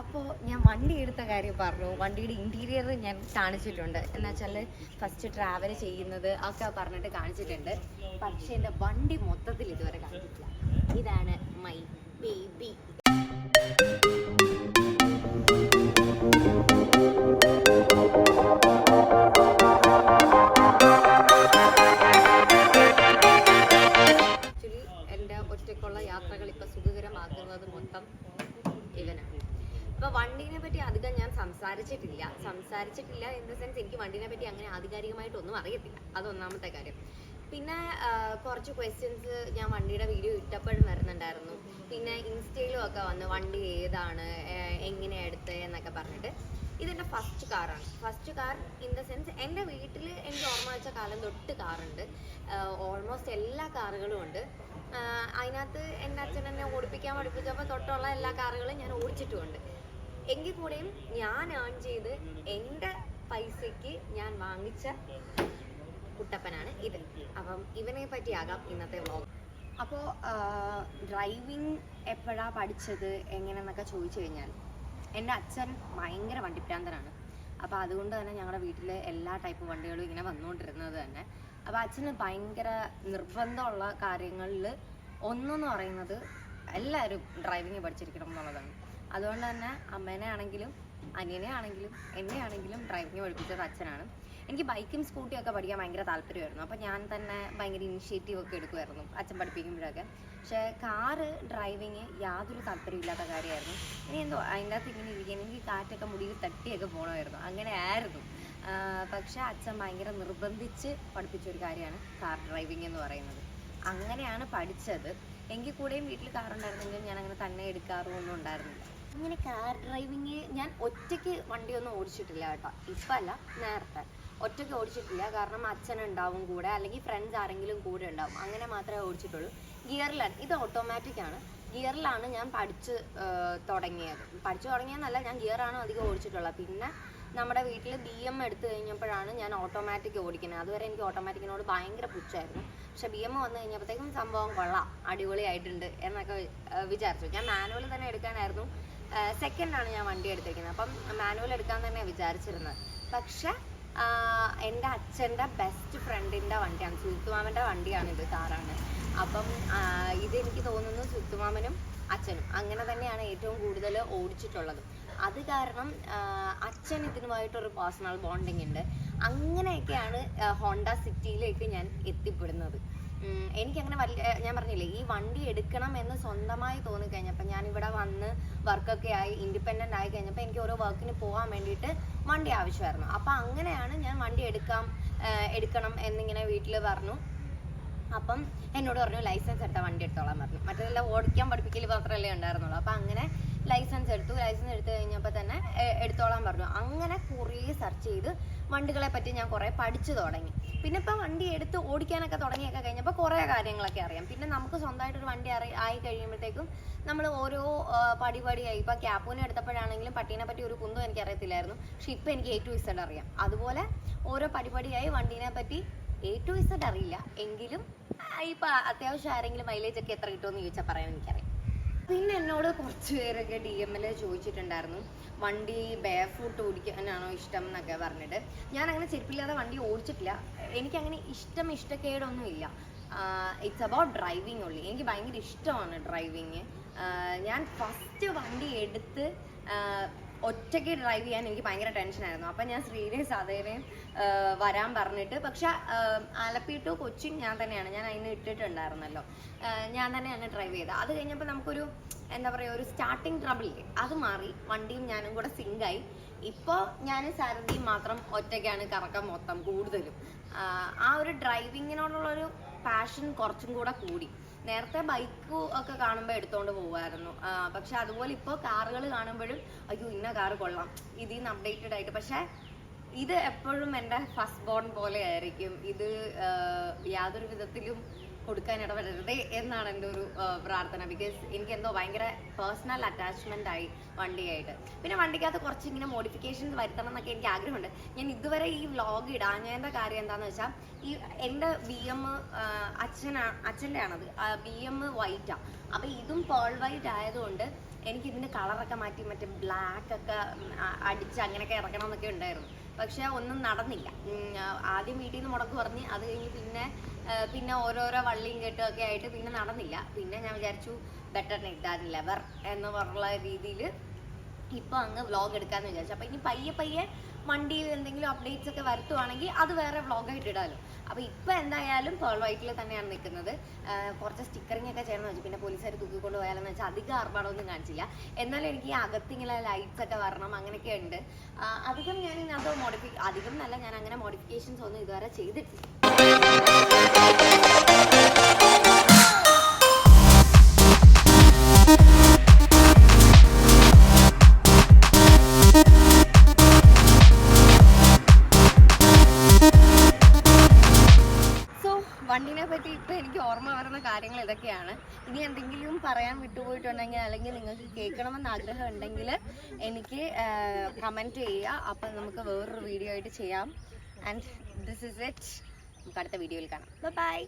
അപ്പോൾ ഞാൻ വണ്ടി എടുത്ത കാര്യം പറഞ്ഞു. വണ്ടിയുടെ ഇന്റീരിയർ ഞാൻ കാണിച്ചിട്ടുണ്ട്. എന്നുവെച്ചാൽ ഫസ്റ്റ് ട്രാവൽ ചെയ്യുന്നത് ഒക്കെ പറഞ്ഞിട്ട് കാണിച്ചിട്ടുണ്ട്. പക്ഷേ എന്റെ വണ്ടി മൊത്തത്തിൽ ഇതുവരെ കാണിച്ചിട്ടില്ല സംസാരിച്ചിട്ടില്ല ഇൻ ദ സെൻസ് എനിക്ക് വണ്ടിനെ പറ്റി അങ്ങനെ ആധികാരികമായിട്ടൊന്നും അറിയത്തില്ല. അതൊന്നാമത്തെ കാര്യം. പിന്നെ കുറച്ച് ക്വസ്റ്റ്യൻസ് ഞാൻ വണ്ടിയുടെ വീഡിയോ ഇട്ടപ്പോഴും വരുന്നുണ്ടായിരുന്നു. പിന്നെ ഇൻസ്റ്റയിലും ഒക്കെ വന്ന് വണ്ടി ഏതാണ് എങ്ങനെ എടുത്ത് എന്നൊക്കെ പറഞ്ഞിട്ട്. ഇതെന്റെ ഫസ്റ്റ് കാറാണ് first car in the sense എന്റെ വീട്ടിൽ എനിക്ക് ഓർമ്മ വെച്ച കാലം തൊട്ട് കാറുണ്ട് ഓൾമോസ്റ്റ് എല്ലാ കാറുകളും ഉണ്ട്. അതിനകത്ത് എന്റെ അച്ഛൻ എന്നെ ഓടിപ്പിക്കാൻ പഠിപ്പിച്ചപ്പോൾ തൊട്ടുള്ള എല്ലാ കാറുകളും ഞാൻ ഓടിച്ചിട്ടുമുണ്ട് എങ്കിൽ കൂടെയും ഞാൻ ഏൺ ചെയ്ത് എന്റെ പൈസയ്ക്ക് ഞാൻ വാങ്ങിച്ച കുട്ടപ്പനാണ് ഇത് അപ്പം ഇവനെ പറ്റിയാകാം ഇന്നത്തെ വ്ളോഗ് അപ്പോൾ ഡ്രൈവിംഗ് എപ്പോഴാണ് പഠിച്ചത്? എങ്ങനെയെന്നൊക്കെ ചോദിച്ചു കഴിഞ്ഞാൽ എന്റെ അച്ഛൻ ഭയങ്കര വണ്ടിപ്രാന്തനാണ് അപ്പോൾ അതുകൊണ്ട് തന്നെ ഞങ്ങളുടെ വീട്ടിൽ എല്ലാ ടൈപ്പ് വണ്ടികളും ഇങ്ങനെ വന്നുകൊണ്ടിരുന്നത് തന്നെ. അപ്പോൾ അച്ഛന് ഭയങ്കര നിർബന്ധമുള്ള കാര്യങ്ങളിൽ ഒന്നെന്ന് പറയുന്നത് എല്ലാവരും ഡ്രൈവിംഗ് പഠിച്ചിരിക്കണം എന്നുള്ളതാണ്. അതുകൊണ്ട് തന്നെ അമ്മേനെ ആണെങ്കിലും അനിയനെ ആണെങ്കിലും എന്നെ ആണെങ്കിലും ഡ്രൈവിംഗ് പഠിപ്പിച്ചത് അച്ഛനാണ് എനിക്ക് ബൈക്കും സ്കൂട്ടിയും ഒക്കെ പഠിക്കാൻ ഭയങ്കര താല്പര്യമായിരുന്നു. അപ്പോൾ ഞാൻ തന്നെ ഭയങ്കര ഇനിഷ്യേറ്റീവ് ഒക്കെ എടുക്കുമായിരുന്നു അച്ഛൻ പഠിപ്പിക്കുമ്പോഴൊക്കെ. പക്ഷേ കാറ് ഡ്രൈവിങ് യാതൊരു താല്പര്യമില്ലാത്ത കാര്യമായിരുന്നു. ഇനി എന്തോ അതിന്റെ അകത്ത് ഇങ്ങനെ ഇരിക്കാൻ എനിക്ക് കാറ്റൊക്കെ മുടിയിൽ തട്ടിയൊക്കെ പോകണമായിരുന്നു. അങ്ങനെ ആയിരുന്നു. പക്ഷെ അച്ഛൻ ഭയങ്കര നിർബന്ധിച്ച് പഠിപ്പിച്ച ഒരു കാര്യമാണ് കാർ ഡ്രൈവിംഗ് എന്ന് പറയുന്നത്. അങ്ങനെയാണ് പഠിച്ചത്. എങ്കിൽ കൂടെയും വീട്ടിൽ കാറുണ്ടായിരുന്നെങ്കിലും ഞാൻ അങ്ങനെ തന്നെ എടുക്കാറൊന്നും ഉണ്ടായിരുന്നില്ല അങ്ങനെ കാർ ഡ്രൈവിങ് ഞാൻ ഒറ്റയ്ക്ക് വണ്ടിയൊന്നും ഓടിച്ചിട്ടില്ല കേട്ടോ. ഇപ്പം അല്ല നേരത്തെ. ഒറ്റയ്ക്ക് ഓടിച്ചിട്ടില്ല. കാരണം അച്ഛൻ ഉണ്ടാവും കൂടെ അല്ലെങ്കിൽ ഫ്രണ്ട്സ് ആരെങ്കിലും കൂടെ ഉണ്ടാവും. അങ്ങനെ മാത്രമേ ഓടിച്ചിട്ടുള്ളൂ. ഗിയറിലാണ് ഇത് ഓട്ടോമാറ്റിക് ആണ്. ഗിയറിലാണ് ഞാൻ പഠിച്ച് തുടങ്ങിയത്. പഠിച്ചു തുടങ്ങിയെന്നല്ല ഞാൻ ഗിയറാണ് അധികം ഓടിച്ചിട്ടുള്ളത്. പിന്നെ നമ്മുടെ വീട്ടിൽ ബി എം എടുത്തു കഴിഞ്ഞപ്പോഴാണ് ഞാൻ ഓട്ടോമാറ്റിക് ഓടിക്കുന്നത്. അതുവരെ എനിക്ക് ഓട്ടോമാറ്റിക്കിനോട് ഭയങ്കര പുച്ഛമായിരുന്നു പക്ഷെ ബി എം വന്നു കഴിഞ്ഞപ്പോഴത്തേക്കും സംഭവം കൊള്ളാം. അടിപൊളിയായിട്ടുണ്ട് എന്നൊക്കെ വിചാരിച്ചു. ഞാൻ മാനുവൽ തന്നെ എടുക്കാനായിരുന്നു. സെക്കൻഡാണ് ഞാൻ വണ്ടി എടുത്തിരിക്കുന്നത് അപ്പം മാനുവൽ എടുക്കാൻ തന്നെ വിചാരിച്ചിരുന്നത്. പക്ഷെ എന്റെ അച്ഛന്റെ ബെസ്റ്റ് ഫ്രണ്ടിന്റെ വണ്ടിയാണ്. സുത്തുമാമന്റെ വണ്ടിയാണ് ഇത് കാറാണ്. അപ്പം ഇതെനിക്ക് തോന്നുന്നു സുത്തുമാമനും അച്ഛനും അങ്ങനെ തന്നെയാണ് ഏറ്റവും കൂടുതൽ ഓടിച്ചിട്ടുള്ളത്. അത് കാരണം അച്ഛൻ ഇതിനുമായിട്ടൊരു പേഴ്സണൽ ബോണ്ടിങ് ഉണ്ട്. അങ്ങനെയൊക്കെയാണ് ഹോണ്ട സിറ്റിയിലേക്ക് ഞാൻ എത്തിപ്പെടുന്നത്. എനിക്കങ്ങനെ വലിയ ഞാൻ പറഞ്ഞില്ലേ ഈ വണ്ടി എടുക്കണം എന്ന് സ്വന്തമായി തോന്നിക്കഴിഞ്ഞപ്പോൾ ഞാൻ ഇവിടെ വന്ന് വർക്കൊക്കെ ആയി ഇൻഡിപെൻഡന്റ് ആയി കഴിഞ്ഞപ്പോൾ എനിക്ക് ഓരോ വർക്കിന് പോകാൻ വേണ്ടിയിട്ട് വണ്ടി ആവശ്യമായിരുന്നു. അപ്പോൾ അങ്ങനെയാണ് ഞാൻ വണ്ടി എടുക്കാം എടുക്കണം എന്നിങ്ങനെ വീട്ടിൽ പറഞ്ഞു. അപ്പം എന്നോട് പറഞ്ഞു ലൈസൻസ് എടുത്ത വണ്ടി എടുത്തോളാൻ പറഞ്ഞു. മറ്റേതെല്ലാം ഓടിക്കാൻ പഠിപ്പിക്കൽ മാത്രമല്ലേ ഉണ്ടായിരുന്നുള്ളൂ. അപ്പം അങ്ങനെ ലൈസൻസ് എടുത്തു. ലൈസൻസ് എടുത്തു കഴിഞ്ഞപ്പോൾ തന്നെ എടുത്തോളാൻ പറഞ്ഞു. അങ്ങനെ കുറേ സെർച്ച് ചെയ്ത് വണ്ടികളെ പറ്റി ഞാൻ കുറേ പഠിച്ചു തുടങ്ങി. പിന്നെ ഇപ്പം വണ്ടി എടുത്ത് ഓടിക്കാനൊക്കെ തുടങ്ങിയൊക്കെ കഴിഞ്ഞപ്പോൾ കുറേ കാര്യങ്ങളൊക്കെ അറിയാം. പിന്നെ നമുക്ക് സ്വന്തമായിട്ടൊരു വണ്ടി അറി ആയി കഴിയുമ്പോഴത്തേക്കും നമ്മൾ ഓരോ പടിപടിയായി ഇപ്പം ക്യാപ്പൂനെ എടുത്തപ്പോഴാണെങ്കിലും പട്ടീനെ പറ്റി ഒരു കുന്തും എനിക്ക് അറിയത്തില്ലായിരുന്നു. പക്ഷെ ഇപ്പം എനിക്ക് എ ടു ഇസഡ് അറിയാം. അതുപോലെ ഓരോ പടിപടിയായി വണ്ടീനെ പറ്റി എ ടു ഇസഡ് അറിയില്ല. എങ്കിലും ഇപ്പൊ അത്യാവശ്യം ആരെങ്കിലും മൈലേജ് ഒക്കെ എത്ര കിട്ടുമെന്ന് ചോദിച്ചാൽ പറയാൻ എനിക്കറിയാം. പിന്നെ എന്നോട് കുറച്ച് പേരൊക്കെ ഡി എം എൽ ചോദിച്ചിട്ടുണ്ടായിരുന്നു. വണ്ടി ബെയർ ഫുട്ട് ഓടിക്കാനാണോ ഇഷ്ടം എന്നൊക്കെ പറഞ്ഞിട്ട്. ഞാൻ അങ്ങനെ ചെരുപ്പില്ലാതെ വണ്ടി ഓടിച്ചിട്ടില്ല. എനിക്കങ്ങനെ ഇഷ്ടം ഇഷ്ടക്കേടൊന്നും ഇല്ല ഇറ്റ്സ് അബൌട്ട് ഡ്രൈവിംഗ് ഉള്ളി എനിക്ക് ഭയങ്കര ഇഷ്ടമാണ് ഡ്രൈവിങ് ഞാൻ ഫസ്റ്റ് വണ്ടി എടുത്ത് ഒറ്റയ്ക്ക് ഡ്രൈവ് ചെയ്യാൻ എനിക്ക് ഭയങ്കര ടെൻഷനായിരുന്നു അപ്പം ഞാൻ ശ്രീരേഷ് അതേനെയും വരാൻ പറഞ്ഞിട്ട് പക്ഷെ ആലപ്പി ടു കൊച്ചിൻ ഞാൻ തന്നെയാണ്. ഞാൻ അതിന് ഇട്ടിട്ടുണ്ടായിരുന്നല്ലോ. ഞാൻ തന്നെയാണ് ഡ്രൈവ് ചെയ്തത്. അത് കഴിഞ്ഞപ്പോൾ നമുക്കൊരു എന്താ പറയുക ഒരു സ്റ്റാർട്ടിങ് ട്രബിൾ അത് മാറി. വണ്ടിയും ഞാനും കൂടെ സിങ്കായി ഇപ്പോൾ ഞാൻ സാരഥിയും മാത്രം ഒറ്റയ്ക്കാണ് കറക്കം മൊത്തം കൂടുതലും. ആ ഒരു ഡ്രൈവിങ്ങിനോടുള്ളൊരു പാഷൻ കുറച്ചും കൂടെ കൂടി. നേരത്തെ ബൈക്ക് ഒക്കെ കാണുമ്പോൾ എടുത്തോണ്ട് പോകുമായിരുന്നു പക്ഷെ അതുപോലെ ഇപ്പോൾ കാറുകൾ കാണുമ്പോഴും അയ്യോ ഇന്ന കാറ് കൊള്ളാം. ഇതിൽ നിന്ന് അപ്ഡേറ്റഡ് ആയിട്ട്. പക്ഷെ ഇത് എപ്പോഴും എന്റെ ഫസ്റ്റ് ബോൺ പോലെ ആയിരിക്കും. ഇത് യാതൊരു വിധത്തിലും കൊടുക്കാൻ ഇടപെടരുത് എന്നാണ് എന്റെ ഒരു പ്രാർത്ഥന. ബിക്കോസ് എനിക്ക് എന്തോ ഭയങ്കര പേഴ്സണൽ അറ്റാച്ച്മെന്റ് ആയി വണ്ടിയായിട്ട്. പിന്നെ വണ്ടിക്കകത്ത് കുറച്ച് ഇങ്ങനെ മോഡിഫിക്കേഷൻസ് വരുത്തണം എന്നൊക്കെ എനിക്ക് ആഗ്രഹമുണ്ട്. ഞാൻ ഇതുവരെ ഈ വ്ളോഗ് ഇടാഞ്ഞതിന്റെ കാര്യം എന്താണെന്ന് വെച്ചാൽ ഈ എന്റെ ബി എം അച്ഛനാണ് അച്ഛന്റെ ആണത് ബി എം വൈറ്റാണ് അപ്പോൾ ഇതും പേൾ വൈറ്റ് ആയതുകൊണ്ട് എനിക്ക് ഇതിന്റെ കളറൊക്കെ മാറ്റി മറ്റേ ബ്ലാക്ക് ഒക്കെ അടിച്ച് അങ്ങനെയൊക്കെ ഇറക്കണം എന്നൊക്കെ ഉണ്ടായിരുന്നു. പക്ഷേ ഒന്നും നടന്നില്ല. ആദ്യം വീട്ടിൽ നിന്ന് മുടക്ക് പറഞ്ഞ് അത് കഴിഞ്ഞ് പിന്നെ പിന്നെ ഓരോരോ വള്ളിയും കെട്ടും ഒക്കെ ആയിട്ട് പിന്നെ നടന്നില്ല. പിന്നെ ഞാൻ വിചാരിച്ചു ബെറ്റർ നെറ്റ് ദാൻ ലെവർ എന്ന് പറഞ്ഞുള്ള രീതിയിൽ ഇപ്പം അങ്ങ് വ്ളോഗ് എടുക്കാമെന്ന് വിചാരിച്ചു. അപ്പൊ ഇനി പയ്യെ പയ്യെ വണ്ടിയിൽ എന്തെങ്കിലും അപ്ഡേറ്റ്സ് ഒക്കെ വരുത്തുവാണെങ്കിൽ അത് വേറെ വ്ളോഗായിട്ട് ഇടാലോ. അപ്പോൾ ഇപ്പോൾ എന്തായാലും പേൾ വൈറ്റിൽ തന്നെയാണ് നിൽക്കുന്നത് കുറച്ച് സ്റ്റിക്കറിംഗ് ഒക്കെ ചെയ്യണമെന്ന് വെച്ചു. പിന്നെ പോലീസുകാർ തൂക്കിക്കൊണ്ട് പോയാലെന്ന് വെച്ചാൽ അധികം ആർഭാടമൊന്നും കാണിച്ചില്ല. എന്നാലും എനിക്ക് അകത്തിങ്ങനെ അകത്ത് ലൈറ്റ്സ് ഒക്കെ വരണം അങ്ങനെയൊക്കെ ഉണ്ട്. അധികം ഞാൻ അത് മോഡിഫി അധികം നല്ല ഞാൻ അങ്ങനെ മോഡിഫിക്കേഷൻസ് ഒന്നും ഇതുവരെ ചെയ്തിട്ടില്ല. കാര്യങ്ങൾ ഇതൊക്കെയാണ്. ഇനി എന്തെങ്കിലും പറയാൻ വിട്ടുപോയിട്ടുണ്ടെങ്കിൽ അല്ലെങ്കിൽ നിങ്ങൾക്ക് കേൾക്കണമെന്ന് ആഗ്രഹം ഉണ്ടെങ്കിൽ എനിക്ക് കമന്റ് ചെയ്യുക. അപ്പം നമുക്ക് വേറൊരു വീഡിയോ ആയിട്ട് ചെയ്യാം. ആൻഡ് ദിസ് ഇസ് ഇറ്റ് നമുക്ക് അടുത്ത വീഡിയോയിൽ കാണാം. ബൈ